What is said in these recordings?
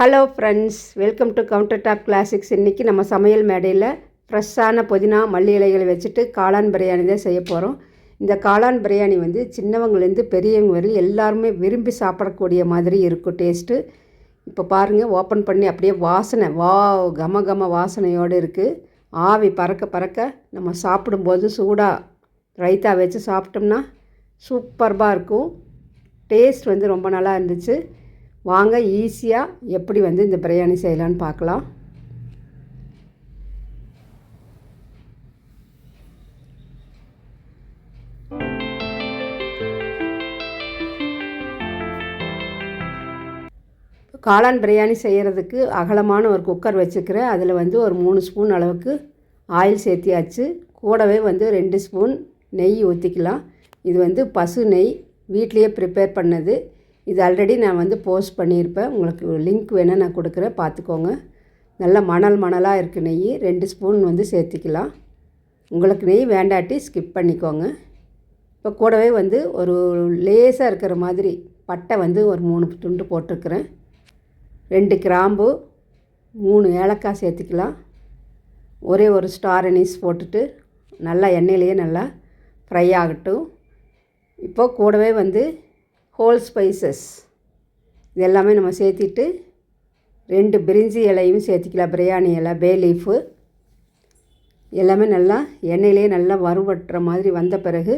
Hello friends welcome to counter top classics இன்றைக்கி நம்ம சமையல் மேடையில் ஃப்ரெஷ்ஷான புதினா மல்லி இலைகளை வச்சுட்டு காளான் பிரியாணி தான் செய்ய போகிறோம் இந்த காளான் பிரியாணி வந்து சின்னவங்கலேருந்து பெரியவங்க வரையும் எல்லாருமே விரும்பி சாப்பிடக்கூடிய மாதிரி இருக்கும் டேஸ்ட்டு. இப்போ பாருங்கள் ஓப்பன் பண்ணி அப்படியே வாசனை வா கம கம வாசனையோடு இருக்குது ஆவி பறக்க பறக்க நம்ம சாப்பிடும்போது சூடாக ரைத்தா வச்சு சாப்பிட்டோம்னா சூப்பர்பாக இருக்கும். டேஸ்ட் வந்து ரொம்ப நல்லா இருந்துச்சு. வாங்க ஈஸியாக எப்படி வந்து இந்த பிரியாணி செய்யலான்னு பார்க்கலாம். காளான் பிரியாணி செய்கிறதுக்கு அகலமான ஒரு குக்கர் வச்சுக்கிறேன். அதில் வந்து ஒரு மூணு ஸ்பூன் அளவுக்கு ஆயில் சேர்த்தியாச்சு. கூடவே வந்து ரெண்டு ஸ்பூன் நெய் ஊற்றிக்கலாம் இது வந்து பசு நெய் வீட்லேயே ப்ரிப்பேர் பண்ணது. இது ஆல்ரெடி நான் வந்து போஸ்ட் பண்ணியிருப்பேன். உங்களுக்கு லிங்க் வேணால் நான் கொடுக்குறேன். பார்த்துக்கோங்க. நல்ல மணல் மணலாக இருக்குது நெய். ரெண்டு ஸ்பூன் வந்து சேர்த்திக்கலாம். உங்களுக்கு நெய் வேண்டாட்டி ஸ்கிப் பண்ணிக்கோங்க. இப்போ கூடவே வந்து ஒரு லேசாக இருக்கிற மாதிரி பட்டை வந்து ஒரு மூணு துண்டு போட்டிருக்கிறேன். ரெண்டு கிராம்பு மூணு ஏலக்காய் சேர்த்துக்கலாம். ஒரே ஒரு ஸ்டார் அனீஸ் போட்டுட்டு நல்லா எண்ணெயிலேயே நல்லா ஃப்ரை ஆகட்டும். இப்போது கூடவே வந்து ஹோல் ஸ்பைசஸ் இது எல்லாமே நம்ம சேர்த்திட்டு ரெண்டு பிரிஞ்சி இலையும் சேர்த்திக்கலாம். பிரியாணி இலை பே லீஃபு எல்லாமே நல்லா எண்ணெயிலே நல்லா வறுவட்டுற மாதிரி வந்த பிறகு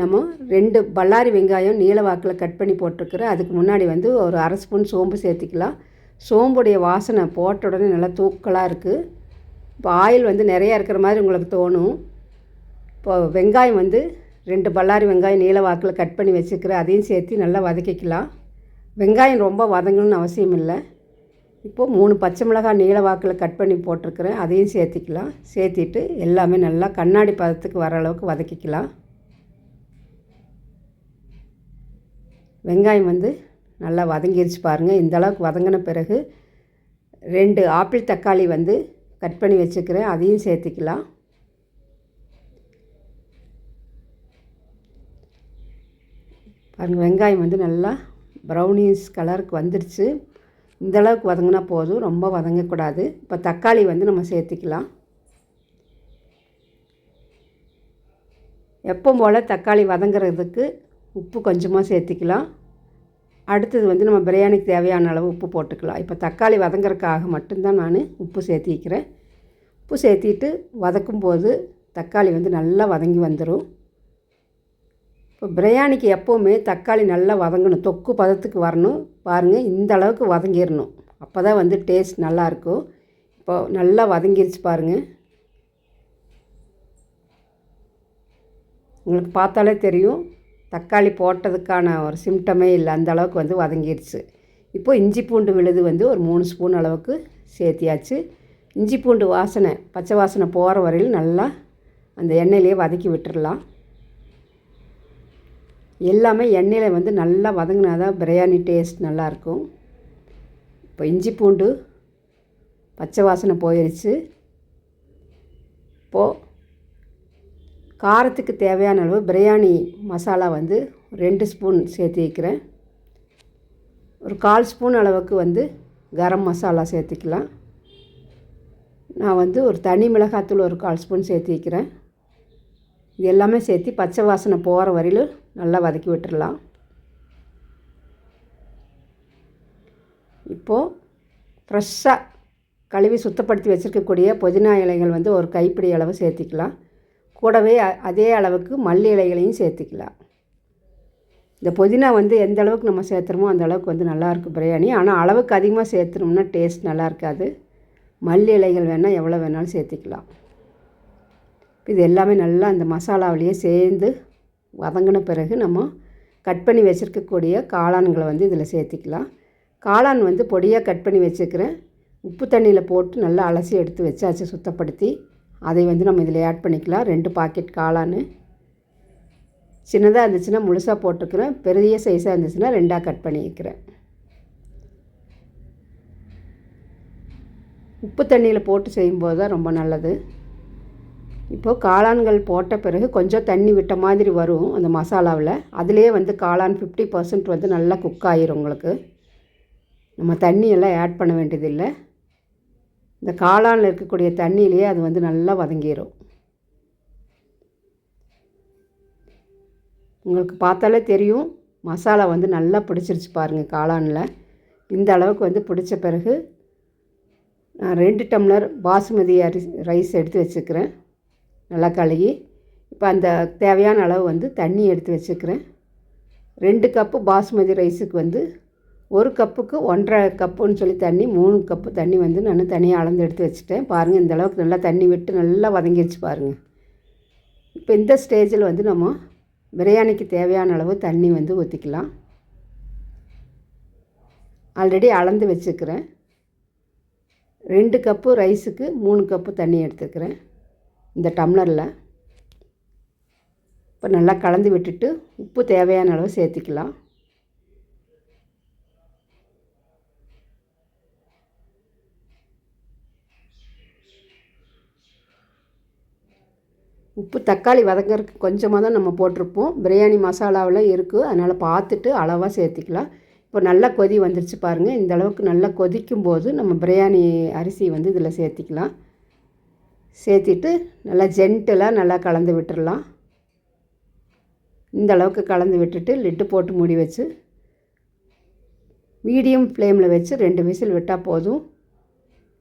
நம்ம ரெண்டு பல்லாரி வெங்காயம் நீல வாக்கில் கட் பண்ணி போட்டிருக்கிறேன் அதுக்கு முன்னாடி வந்து ஒரு அரை ஸ்பூன் சோம்பு சேர்த்திக்கலாம். சோம்புடைய வாசனை போட்ட உடனே நல்லா தூக்கலாக இருக்குது இப்போ ஆயில் வந்து நிறையா இருக்கிற மாதிரி உங்களுக்கு தோணும். இப்போ வெங்காயம் வந்து ரெண்டு பல்லாரி வெங்காயம் நீல வாக்கில் கட் பண்ணி வச்சுக்கிறேன் அதையும் சேர்த்து நல்லா வதக்கிக்கலாம். வெங்காயம் ரொம்ப வதங்கணும்னு அவசியம் இல்லை. இப்போது மூணு பச்சை மிளகாய் நீல வாக்கில் கட் பண்ணி போட்டிருக்கிறேன் அதையும் சேர்த்திக்கலாம். சேர்த்திட்டு எல்லாமே நல்லா கண்ணாடி பதத்துக்கு வர அளவுக்கு வதக்கிக்கலாம். வெங்காயம் வந்து நல்லா வதங்கிருச்சு பாருங்கள் இந்த அளவுக்கு வதங்கின பிறகு ரெண்டு ஆப்பிள் தக்காளி வந்து கட் பண்ணி வச்சுக்கிறேன் அதையும் சேர்த்திக்கலாம். பாருங்கள் வெங்காயம் வந்து நல்லா ப்ரௌனிஸ் கலருக்கு வந்துடுச்சு. இந்த அளவுக்கு வதங்கினா போதும் ரொம்ப வதங்கக்கூடாது. இப்போ தக்காளி வந்து நம்ம சேர்த்திக்கலாம். எப்போ போல் தக்காளி வதங்குறதுக்கு உப்பு கொஞ்சமாக சேர்த்திக்கலாம். அடுத்தது வந்து நம்ம பிரியாணிக்கு தேவையான அளவு உப்பு போட்டுக்கலாம். இப்போ தக்காளி வதங்குறதுக்காக மட்டும்தான் நான் உப்பு சேர்த்திக்கிறேன். உப்பு சேர்த்திட்டு வதக்கும்போது தக்காளி வந்து நல்லா வதங்கி வந்துடும் இப்போ பிரியாணிக்கு எப்போவுமே தக்காளி நல்லா வதங்கணும். தொக்கு பதத்துக்கு வரணும். பாருங்கள் இந்த அளவுக்கு வதங்கிடணும் அப்போ தான் வந்து டேஸ்ட் நல்லாயிருக்கும் இப்போ நல்லா வதங்கிருச்சு பாருங்கள் உங்களுக்கு பார்த்தாலே தெரியும். தக்காளி போட்டதுக்கான ஒரு சிம்டமே இல்லை. அந்த அளவுக்கு வந்து வதங்கிடுச்சு இப்போது இஞ்சி பூண்டு விழுது வந்து ஒரு மூணு ஸ்பூன் அளவுக்கு சேர்த்தியாச்சு. இஞ்சி பூண்டு வாசனை பச்சை வாசனை போகிற வரையில் நல்லா அந்த எண்ணெயிலே வதக்கி விட்டுடலாம் எல்லாமே எண்ணெயில் வந்து நல்லா வதங்கினா தான் பிரியாணி டேஸ்ட் நல்லாயிருக்கும். இப்போ இஞ்சி பூண்டு பச்சை வாசனை போயிடுச்சு இப்போது காரத்துக்கு தேவையான அளவு பிரியாணி மசாலா வந்து ரெண்டு ஸ்பூன் சேர்த்து வைக்கிறேன். ஒரு கால் ஸ்பூன் அளவுக்கு வந்து கரம் மசாலா சேர்த்துக்கலாம். நான் வந்து ஒரு தனி மிளகாத்தூள் ஒரு கால் ஸ்பூன் சேர்த்து வைக்கிறேன். இது எல்லாமே சேர்த்து பச்சை வாசனை போகிற வரையிலும் நல்லா வதக்கி விட்டுடலாம் இப்போது ஃப்ரெஷ்ஷாக கழுவி சுத்தப்படுத்தி வச்சுருக்கக்கூடிய புதினா இலைகள் வந்து ஒரு கைப்பிடி அளவு சேர்த்திக்கலாம். கூடவே அதே அளவுக்கு மல்லி இலைகளையும் சேர்த்துக்கலாம். இந்த புதினா வந்து எந்த அளவுக்கு நம்ம சேர்த்துறோமோ அந்த அளவுக்கு வந்து நல்லாயிருக்கும் பிரியாணி. ஆனால் அளவுக்கு அதிகமாக சேர்த்துனோம்னா டேஸ்ட் நல்லா இருக்காது. மல்லி இலைகள் வேணால் எவ்வளோ வேணாலும் சேர்த்திக்கலாம். இது எல்லாமே நல்லா அந்த மசாலாவிலேயே சேர்ந்து வதங்கின பிறகு நம்ம கட் பண்ணி வச்சுருக்கக்கூடிய காளான்களை வந்து இதில் சேர்த்திக்கலாம். காளான் வந்து பொடியாக கட் பண்ணி வச்சுருக்கிறேன் உப்பு தண்ணியில் போட்டு நல்லா அலசி எடுத்து வச்சாச்சு சுத்தப்படுத்தி. அதை வந்து நம்ம இதில் ஆட் பண்ணிக்கலாம். ரெண்டு பாக்கெட் காளான். சின்னதாக இருந்துச்சுன்னா முழுசாக போட்டுக்கிறேன். பெரிய சைஸாக இருந்துச்சுன்னா ரெண்டாக கட் பண்ணிக்கிறேன் உப்பு தண்ணியில் போட்டு செய்யும்போது தான் ரொம்ப நல்லது. இப்போது காளான்கள் போட்ட பிறகு கொஞ்சம் தண்ணி விட்ட மாதிரி வரும் அந்த மசாலாவில். அதுலேயே வந்து காளான் ஃபிஃப்டி பர்சன்ட் வந்து நல்லா குக் ஆயிரும் உங்களுக்கு. நம்ம தண்ணியெல்லாம் ஆட் பண்ண வேண்டியதில்லை. இந்த காளானில் இருக்கக்கூடிய தண்ணியிலேயே அது வந்து நல்லா வதங்கிடும் உங்களுக்கு பார்த்தாலே தெரியும் மசாலா வந்து நல்லா பிடிச்சிருச்சு பாருங்கள் காளானில். இந்த அளவுக்கு வந்து பிடிச்ச பிறகு நான் ரெண்டு டம்ளர் பாசுமதி அரிசி ரைஸ் எடுத்து வச்சுக்கிறேன். நல்லா கழுகி இப்போ அந்த தேவையான அளவு வந்து தண்ணி எடுத்து வச்சுக்கிறேன். ரெண்டு கப்பு பாஸ்மதி ரைஸுக்கு வந்து ஒரு கப்புக்கு ஒன்றரை கப்புன்னு சொல்லி தண்ணி மூணு கப்பு தண்ணி வந்து நான் தனியாக அளந்து எடுத்து வச்சுட்டேன். பாருங்கள் இந்த அளவுக்கு நல்லா தண்ணி விட்டு நல்லா வதங்கிடுச்சு பாருங்கள் இப்போ இந்த ஸ்டேஜில் வந்து நம்ம பிரியாணிக்கு தேவையான அளவு தண்ணி வந்து ஊற்றிக்கலாம் ஆல்ரெடி அளந்து வச்சுக்கிறேன். ரெண்டு கப்பு ரைஸுக்கு மூணு கப்பு தண்ணி எடுத்துக்கிறேன். இந்த டம்ளரில் இப்போ நல்லா கலந்து விட்டுட்டு உப்பு தேவையான அளவு சேர்த்திக்கலாம். உப்பு தக்காளி வதங்கறதுக்கு கொஞ்சமாக தான் நம்ம போட்டிருப்போம். பிரியாணி மசாலாவில் இருக்குது. அதனால் பார்த்துட்டு அளவாக சேர்த்திக்கலாம். இப்போ நல்லா கொதி வந்துருச்சு பாருங்கள் இந்த அளவுக்கு நல்லா கொதிக்கும் போது நம்ம பிரியாணி அரிசி வந்து இதில் சேர்த்திக்கலாம். சேர்த்திட்டு நல்லா ஜென்டலாக நல்லா கலந்து விட்டுடலாம் இந்த அளவுக்கு கலந்து விட்டுட்டு லிட்டு போட்டு மூடி வச்சு மீடியம் ஃப்ளேமில் வச்சு ரெண்டு விசில் விட்டால் போதும்.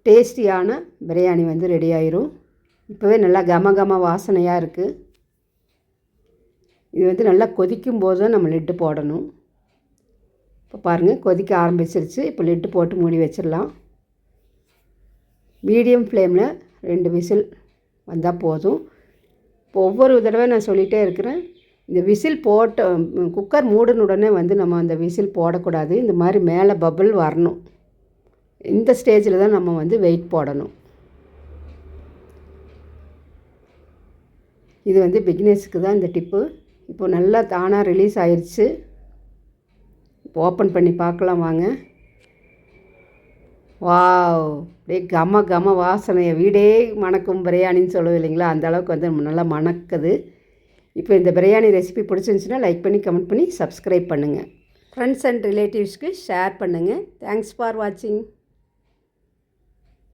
டேஸ்டியான பிரியாணி வந்து ரெடி ஆயிரும். இப்போவே நல்லா கம கம வாசனையாக இருக்குது இது வந்து நல்லா கொதிக்கும் போது தான் நம்ம லிட்டு போடணும். இப்போ பாருங்கள் கொதிக்க ஆரம்பிச்சிருச்சு. இப்போ லிட்டு போட்டு மூடி வச்சிடலாம். மீடியம் ஃப்ளேமில் ரெண்டு விசில் வந்தால் போதும். இப்போ ஒவ்வொரு தடவை நான் சொல்லிகிட்டே இருக்கிறேன். இந்த விசில் போட்ட குக்கர் மூடின உடனே வந்து நம்ம அந்த விசில் போடக்கூடாது. இந்த மாதிரி மேலே பபிள் வரணும். இந்த ஸ்டேஜில் தான் நம்ம வந்து வெயிட் போடணும். இது வந்து பிக்னஸுக்கு தான் இந்த டிப்பு இப்போ நல்லா தானாக ரிலீஸ் ஆயிடுச்சு இப்போ ஓப்பன் பண்ணி பார்க்கலாம் வாங்க. வாவ். அப்படியே கம கம வாசனையை வீடே மணக்கும் பிரியாணின்னு சொல்லுவோம் இல்லைங்களா? அந்த அளவுக்கு வந்து நல்லா மணக்குது. இப்போ இந்த பிரியாணி ரெசிபி பிடிச்சிருந்துச்சின்னா லைக் பண்ணி கமெண்ட் பண்ணி சப்ஸ்கிரைப் பண்ணுங்கள் ஃப்ரெண்ட்ஸ் அண்ட் ரிலேட்டிவ்ஸ்க்கு ஷேர் பண்ணுங்கள் தேங்க்ஸ் ஃபார் வாட்சிங்